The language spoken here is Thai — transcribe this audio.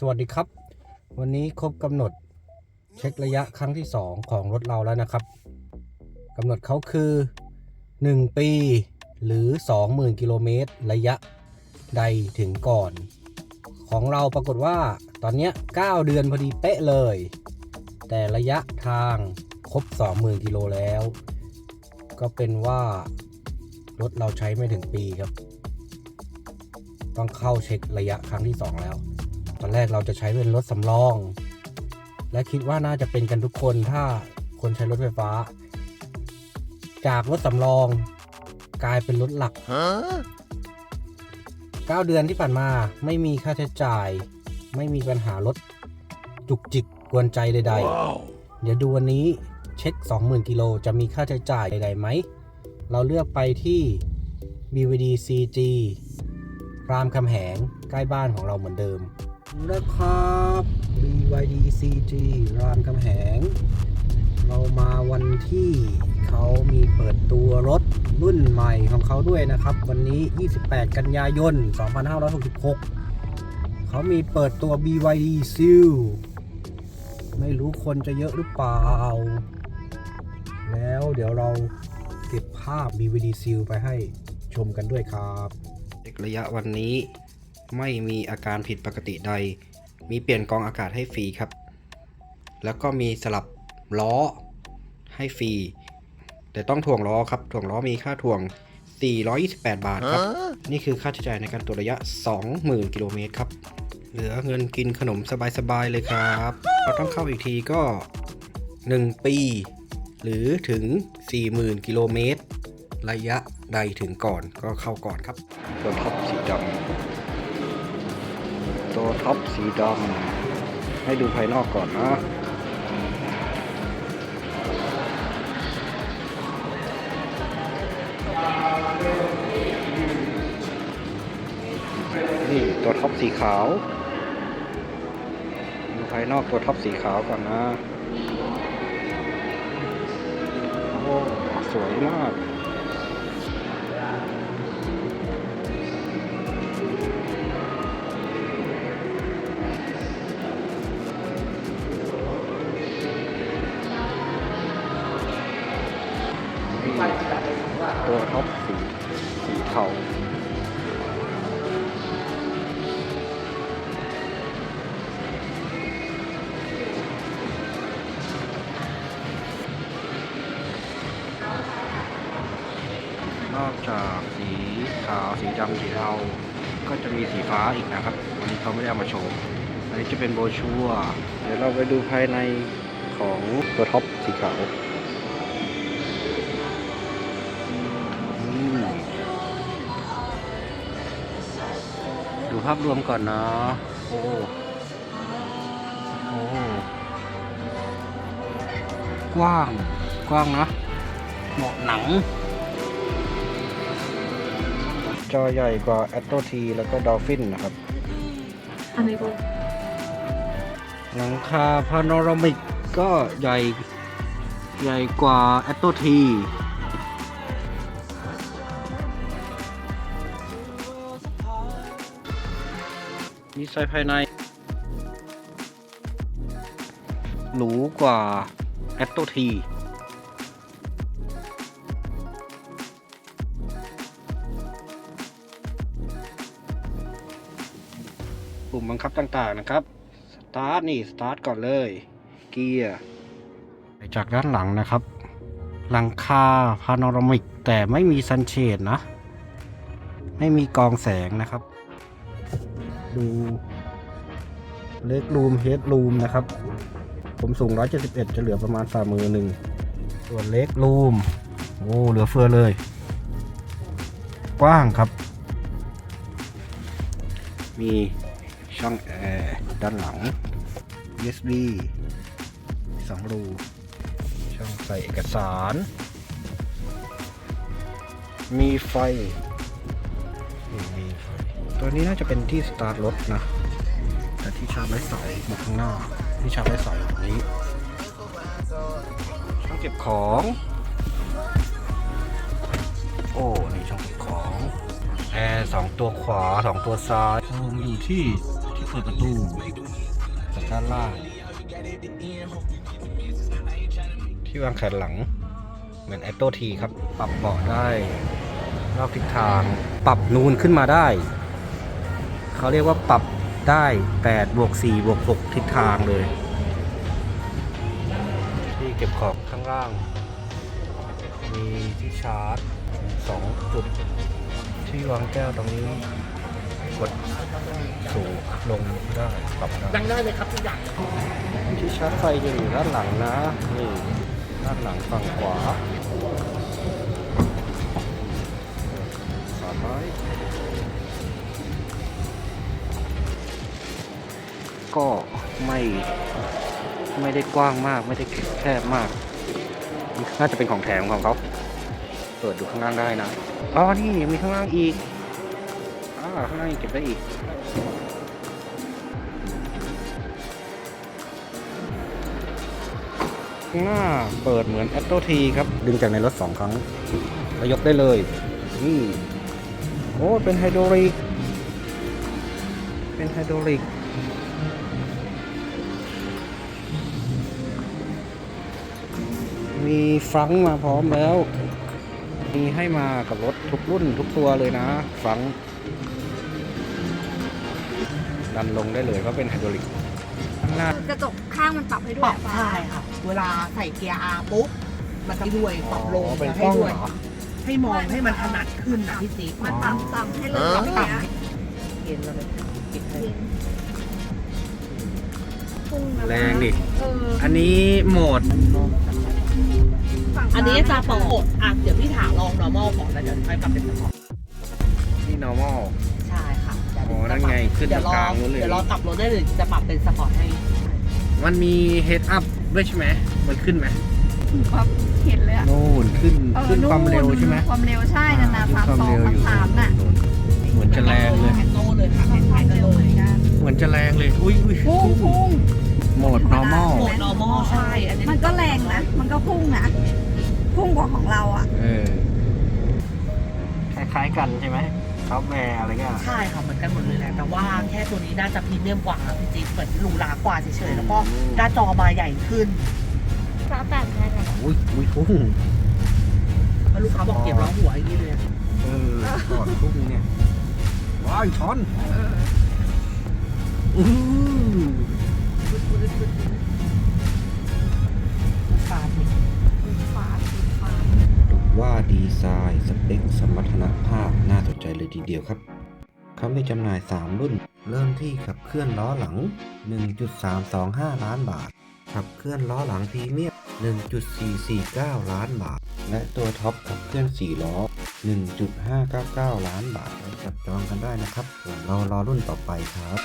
สวัสดีครับ วันนี้ครบกำหนดเช็คระยะครั้งที่ 2 ของรถเราแล้วนะครับกำหนดเขาคือ 1 ปีหรือ 20,000กิโลเมตรระยะใดถึงก่อน ของเราปรากฏว่าตอนนี้ 9 เดือนพอดีเป๊ะเลย แต่ระยะทางครบ 20,000กิโลแล้ว ก็เป็นว่ารถเราใช้ไม่ถึงปีครับ ต้องเข้าเช็คระยะครั้งที่ 2 แล้ว ตอนแรกเราจะใช้เป็นรถสำรอง และคิดว่าน่าจะเป็นกันทุกคนถ้าคนใช้รถไฟฟ้า จากรถสำรองกลายเป็นรถหลัก 9 เดือนที่ผ่านมาไม่มีค่าใช้จ่าย ไม่มีปัญหารถจุกจิกกวนใจใด ๆ เดี๋ยวดูวันนี้เช็ค 20,000 กิโลจะมีค่าใช้จ่ายใดๆไหม เราเลือกไปที่ BVD CG รามคำแหงใกล้บ้านของเราเหมือนเดิม นะครับ BYD CG รามคำแหง เรามาวันที่เขามีเปิดตัวรถรุ่นใหม่ของเขาด้วยนะครับ วันนี้ 28 กันยายน 2566 เขามีเปิดตัว BYD Seal ไม่รู้คนจะเยอะหรือเปล่า แล้วเดี๋ยวเราเก็บภาพ BVD Seal ไปให้ชมกันด้วยครับเช็คระยะวันนี้ ไม่มีอาการผิดปกติใด มีเปลี่ยนกรองอากาศให้ฟรีครับ แล้วก็มีสลับล้อให้ฟรี แต่ต้องถ่วงล้อครับ ถ่วงล้อมีค่าถ่วง 428 บาทครับ นี่คือค่าใช้จ่ายในการตรวจระยะ 20,000 กิโลเมตรครับ เหลือเงินกินขนมสบายๆเลยครับเราต้องเข้าอีกทีก็ 1 ปี หรือถึง 40,000 กิโลเมตรระยะใดถึงก่อนก็เข้าก่อนครับตัวท็อปสีดำ ตัวท็อปสีดำให้ดูภายนอกก่อนนะนี่ตัวท็อปสีขาว ดูภายนอกตัวท็อปสีขาวก่อนนะ โอ้ สวยมาก ตัวท็อปสีสีเทานอกจากสีขาวสีดำสีเทาก็จะมีสีฟ้าอีกนะครับ วันนี้เขาไม่ได้เอามาโชว์ อันนี้จะเป็นโบชัว เดี๋ยวเราไปดูภายในของตัวท็อปสีขาว ภาพรวมก่อนนะโอ้โอ้กว้าง กว้างนะเหมาะหนัง จอใหญ่กว่า a t o T แล้วก็ Dolphin นะครับอันนี้ก็หลังคาพาโนรามิกก็ใหญ่ ใหญ่กว่า a t o T ดีไซน์ภายใน หรูกว่า a t o T ปุ่มบังคับต่างๆนะครับ สตาร์ทนี่ สตาร์ทก่อนเลย เกียร์จากด้านหลังนะครับ หลังคาพาโนรามิกแต่ไม่มีซันเชดนะ ไม่มีกองแสงนะครับ ดูเล็กรูมเฮดรูมนะครับ ผมสูง 171 จะเหลือประมาณฝ่ามือหนึ่งส่วนเล็กรูมโอ้เหลือเฟือเลย กว้างครับ มีช่องแอร์ด้านหลัง USB สองรู ช่องใส่เอกสาร มีไฟ มีตัวนี้น่าจะเป็นที่สตาร์ทรถนะ แต่ที่ชาร์จไร้สายอยู่ข้างหน้า ที่ชาร์จไร้สายอยู่ตรงนี้ช่องเก็บของ โอ้ นี่ช่องเก็บของแอร์สองตัวขวาสองตัวซ้ายผมอยู่ที่ที่เปิดประตูจากด้านล่าง ที่วางแขนหลัง เหมือนแอตโตทีครับ ปรับเบาะได้ รอบทิศทาง ปรับนูนขึ้นมาได้ เขาเรียกว่าปรับได้8บวก4บวก6ทิศทางเลย ที่เก็บของข้างล่าง มีที่ชาร์จ2จุด ที่วางแก้วตรงนี้กดสูงลงได้ปรับได้ดังได้เลยครับทุกอย่างที่ชาร์จไฟจะอยู่ด้านหลังนะนี่ด้านหลังฝั่งขวา ขวาซ้ายก็ไม่ไม่ได้กว้างมากไม่ได้แคบมาก น่าจะเป็นของแถมของเขาเปิดดูข้างล่างได้นะอ๋อนี่ยังมีข้างล่างอีกอ่าข้างล่างอีกเก็บได้อีกข้างหน้าเปิดเหมือน a อ t โตทีครับ ดึงจากในรถสองครั้งแล้วยกได้เลยนี่ โอ้เป็นไฮดรอลิก เป็นไฮดรอลิก มีฟรังก์มาพร้อมแล้ว มีให้มากับรถทุกรุ่นทุกตัวเลยนะฟรังก์ดันลงได้เลยเพราะเป็นไฮดรอลิกข้างหน้า กระจกข้างมันปรับให้ด้ปวรัยบใช่ค่ะ เวลาใส่เกียร์ R ปุ๊บ มันจะด้วยปรับลงอ๋อเป็นให้กล้องด้วยเหรอ ให้มองให้มันถนัดขึ้นนะพี่ติ๊กมันปรับต่ำให้เลยปรับอย่างต่เงี้ยำเย็นแล้วเลยปิดให้เย็นพุ่งนะแรงดิเอออันนี้โหมดฝั่งอันนี้จะซ้ายเปิดอะเดี๋ยวพี่ถาลอง normal ก่อนแล้วเดี๋ยวค่อยปรับเป็น sport ที่ normal ใช่ค่ะเดี๋ยวอ๋อนั่นไงขึ้นเดี๋ยวรอกลางนู้นเลย เดี๋ยวรอกลับรถได้เลยจะปรับเป็น sport ให้ มันมี head up ด้วยใช่ไหมมันขึ้นไหม ครับเห็นเลยอะนู่นขึ้นเออขึ้นความเร็วใช่ไหมความเร็วใช่นานาสามสองสามสามน่ะเหมือนจะแรงเลยแอนโตเลยค่ะควาแอนมโตเร็วเลเหมืยอนกันเหมือนจะแรงเลยอุ้ยอุ้ยพุ่งพุ่งโหมด normal โหมด normal ใช่อันนี้มันก็แรงนะ มันก็พุ่งนะ พุ่งกว่าของเราอะเออคล้ายๆกันใช่ไหมซอฟต์แวร์อะไรเงี้ยใช่ค่ะเหมือนกันหมดเลยแหละแต่ว่าแค่ตัวนี้น่าจะพรีเมียมกว่าจริงๆเหมือนหรูหรากว่าเฉยๆแล้วก็หน้าจอมาใหญ่ขึ้น ฟ้าแตกแน่เลยอุ้ยอุ้ยพุ่งแล้วลูกค้าบอกเก็บร้องหัวอย่างนี้เลยอะเออก่อนพุ่งเนี่ยว้ายชนอื้อหือฟาดนี่ฟ้าฟ้าดูว่าดีไซน์สเปคสมรรถนะภาพน่าสนใจเลยทีเดียวครับ เขามีจำหน่าย 3 รุ่น เริ่มที่ขับเคลื่อนล้อหลัง 1.325 ล้านบาท ขับเคลื่อนล้อหลังพรีเมียม 1.449 ล้านบาท และตัวท็อปขับเคลื่อน 4 ล้อ 1.599 ล้านบาทจับจองกันได้นะครับส่วนเรารอรุ่นต่อไปครับ